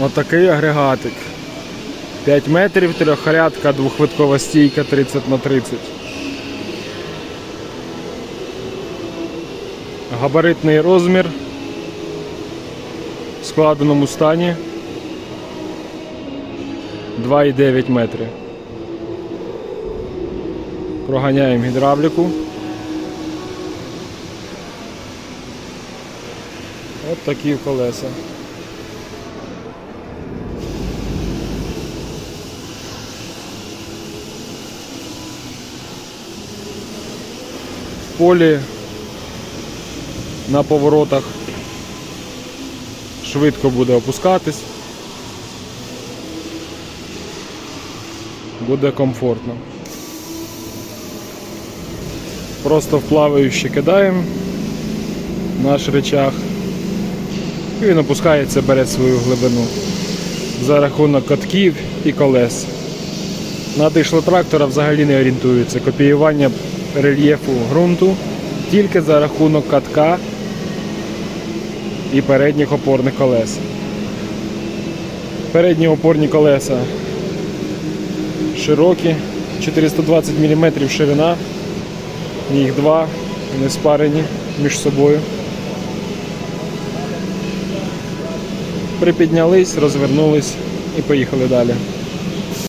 Отакий агрегатик. 5 метрів, трьохрядка, двохвиткова стійка 30 на 30. Габаритний розмір в складеному стані 2,9 метри. Проганяємо гідравліку. От такі колеса. Полі на поворотах швидко буде опускатись. Буде комфортно. Просто в плаваючи кидаємо наш речах. І він опускається, бере свою глибину за рахунок катків і колес. На дишло трактора взагалі не орієнтується. Копіювання рельєфу ґрунту тільки за рахунок катка і передніх опорних колес. Передні опорні колеса широкі, 420 мм ширина, їх два, вони спарені між собою. Припіднялись, розвернулись і поїхали далі.